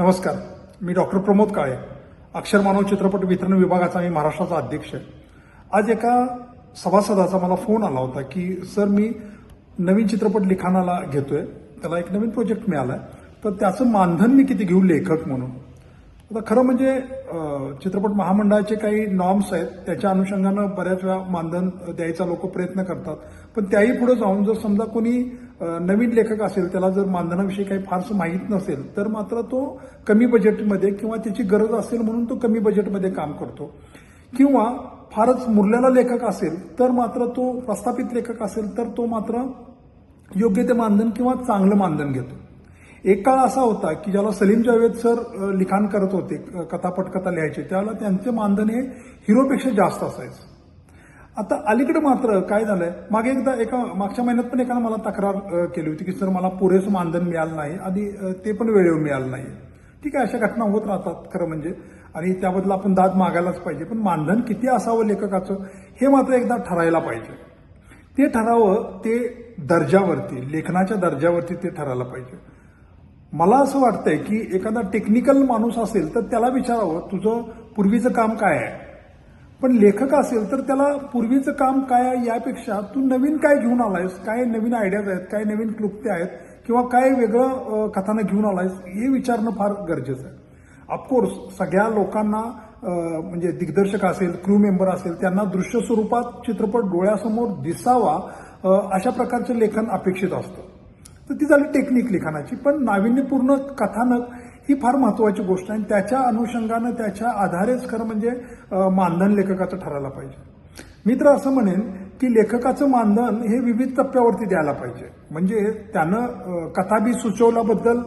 नमस्कार. मी डॉक्टर प्रमोद काळे अक्षर मानव चित्रपट वितरण विभागाचा मी महाराष्ट्राचा अध्यक्ष. आहे आज एका सभासदाचा मला फोन आला होता की सर मी नवीन चित्रपट लिखाणाला घेतोय. त्याला एक नवीन प्रोजेक्ट मिळाला तर त्याचं मानधन मी किती घेऊ लेखक म्हणून? आता खरं म्हणजे चित्रपट महामंडळाचे काही नॉर्म्स आहेत त्याच्या अनुषंगानं बऱ्याच वेळा मानधन द्यायचा लोक प्रयत्न करतात. पण त्याही पुढे जाऊन जर समजा कोणी नवीन लेखक असेल त्याला जर मानधनाविषयी काही फारसं माहीत नसेल तर मात्र तो कमी बजेटमध्ये किंवा त्याची गरज असेल म्हणून तो कमी बजेटमध्ये काम करतो. किंवा फारच मुरलेला लेखक असेल तर मात्र तो प्रस्थापित लेखक असेल तर तो मात्र योग्य ते मानधन किंवा चांगलं मानधन घेतो. एक काळ असा होता की ज्याला सलीम जावेद सर लिखाण करत होते कथा पटकथा लिहायचे त्यावेळेला त्यांचे मानधन हे हिरोपेक्षा जास्त असायचं. आता अलीकडे मात्र काय झालंय मागे एकदा एका मागच्या महिन्यात पण एकानं मला तक्रार केली होती की सर मला पुरेसं मानधन मिळालं नाही आधी ते पण वेळेवर मिळालं नाही. ठीक आहे अशा घटना होत राहतात खरं म्हणजे. आणि त्याबद्दल आपण दाद मागायलाच पाहिजे पण मानधन किती असावं लेखकाचं हे मात्र एकदा ठरायला पाहिजे. ते ठरावं ते दर्जावरती लेखनाच्या दर्जावरती ते ठरायला पाहिजे. मला असं वाटतंय की एखादा टेक्निकल माणूस असेल तर त्याला विचारावं तुझं पूर्वीचं काम काय आहे? पण लेखक असेल तर त्याला पूर्वीचं काम काय आहे यापेक्षा तू नवीन काय घेऊन आलायस काय नवीन आयडियाज आहेत काय नवीन क्लुप्त्या आहेत किंवा काय वेगळं कथानं घेऊन आलायस हे विचारणं फार गरजेचं आहे. ऑफकोर्स सगळ्या लोकांना म्हणजे दिग्दर्शक असेल क्रू मेंबर असेल त्यांना दृश्य स्वरूपात चित्रपट डोळ्यासमोर दिसावा अशा प्रकारचं लेखन अपेक्षित असतं. तर ती झाली टेक्निक लिखाणाची. पण नाविन्यपूर्ण कथानक ही फार महत्वाची गोष्ट आहे आणि त्याच्या अनुषंगानं त्याच्या आधारेच खरं म्हणजे मानधन लेखकाचं ठरायला पाहिजे. मी तर असं म्हणेन की लेखकाचं मानधन हे विविध टप्प्यावरती द्यायला पाहिजे. म्हणजे त्यानं कथाबी सुचवल्याबद्दल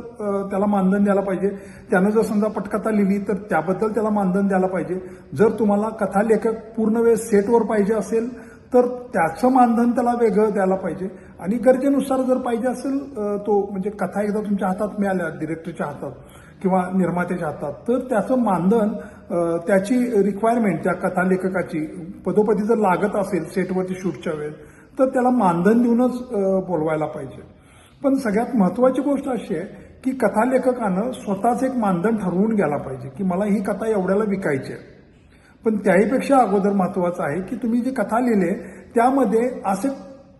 त्याला मानधन द्यायला पाहिजे. त्यानं जर समजा पटकथा लिहिली तर त्याबद्दल त्याला मानधन द्यायला पाहिजे. जर तुम्हाला कथा लेखक पूर्ण वेळ सेटवर पाहिजे असेल तर त्याचं मानधन त्याला वेगळं द्यायला पाहिजे. आणि गरजेनुसार जर पाहिजे असेल तो म्हणजे कथा एकदा तुमच्या हातात मिळाल्या डिरेक्टरच्या हातात किंवा निर्मात्याच्या हातात तर त्याचं मानधन त्याची रिक्वायरमेंट त्या कथालेखकाची पदोपदी जर लागत असेल सेटवरती शूटच्या वेळेस तर त्याला मानधन देऊनच बोलवायला पाहिजे. पण सगळ्यात महत्त्वाची गोष्ट अशी आहे की कथालेखकानं स्वतःच एक मानधन ठरवून घ्यायला पाहिजे की मला ही कथा एवढ्याला विकायची आहे. पण त्याहीपेक्षा अगोदर महत्वाचं आहे की तुम्ही जी कथा लिहिले त्यामध्ये असे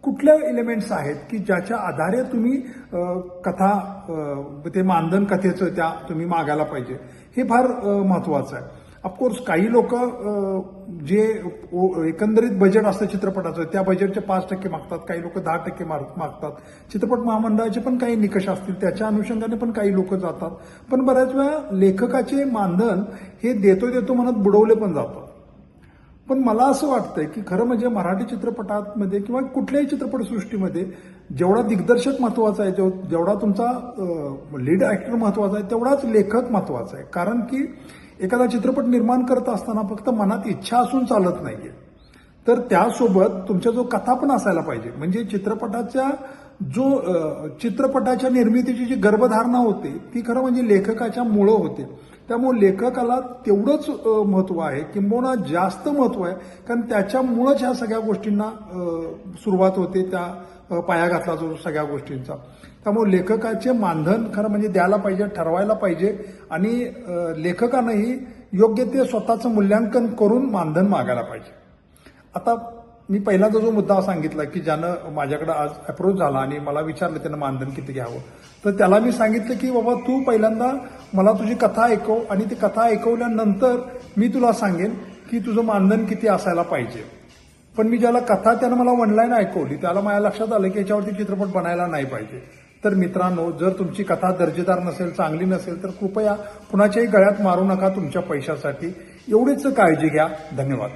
कुठल्या एलिमेंट्स आहेत की ज्याच्या आधारे तुम्ही कथा ते मानधन कथेचं त्या तुम्ही मागायला पाहिजे. हे फार महत्त्वाचं महत्वाचं आहे. ऑफकोर्स काही लोक जे एकंदरीत बजेट असतं चित्रपटाचं त्या बजेटचे पाच टक्के मागतात काही लोक दहा टक्के मागतात. चित्रपट महामंडळाचे पण काही निकष असतील त्याच्या अनुषंगाने पण काही लोक जातात. पण बऱ्याच वेळा लेखकाचे मानधन हे देतो देतो म्हणत बुडवले पण जातात. पण मला असं वाटतंय की खरं म्हणजे मराठी चित्रपटामध्ये किंवा कुठल्याही चित्रपटसृष्टीमध्ये जेवढा दिग्दर्शक महत्त्वाचा आहे जेवढा तुमचा लीड ऍक्टर महत्त्वाचा आहे तेवढाच लेखक महत्त्वाचा आहे. कारण की एखादा चित्रपट निर्माण करत असताना फक्त मनात इच्छा असून चालत नाहीये. तर त्यासोबत तुमच्या जो कथा पण असायला पाहिजे. म्हणजे चित्रपटाच्या जो चित्रपटाच्या निर्मितीची जी गर्भधारणा होते ती खरं म्हणजे लेखकाच्या मुळं होते. त्यामुळे लेखकाला तेवढंच महत्त्व महत्त्व आहे. किंबहुना जास्त महत्त्व आहे. कारण त्याच्यामुळंच ह्या सगळ्या गोष्टींना सुरुवात होते. त्या पाया घातला जातो सगळ्या गोष्टींचा. त्यामुळे लेखकाचे मानधन खरं म्हणजे द्यायला पाहिजे ठरवायला पाहिजे आणि लेखकानंही योग्य ते स्वतःचं मूल्यांकन करून मानधन मागायला पाहिजे. आता मी पहिल्यांदा जो मुद्दा सांगितला की ज्यानं माझ्याकडे आज अप्रोच झाला आणि मला विचारलं त्यानं मानधन किती घ्यावं तर त्याला मी सांगितलं की बाबा तू पहिल्यांदा मला तुझी कथा ऐकव आणि ती कथा ऐकवल्यानंतर मी तुला सांगेन की तुझं मानधन किती असायला पाहिजे. पण मी ज्याला कथा त्यानं मला ऑनलाईन ऐकवली त्याला माझ्या लक्षात आलं की याच्यावरती चित्रपट बनायला नाही पाहिजे. तर मित्रांनो जर तुमची कथा दर्जेदार नसेल चांगली नसेल तर कृपया कुणाच्याही गळ्यात मारू नका तुमच्या पैशासाठी. एवढीच काळजी घ्या. धन्यवाद.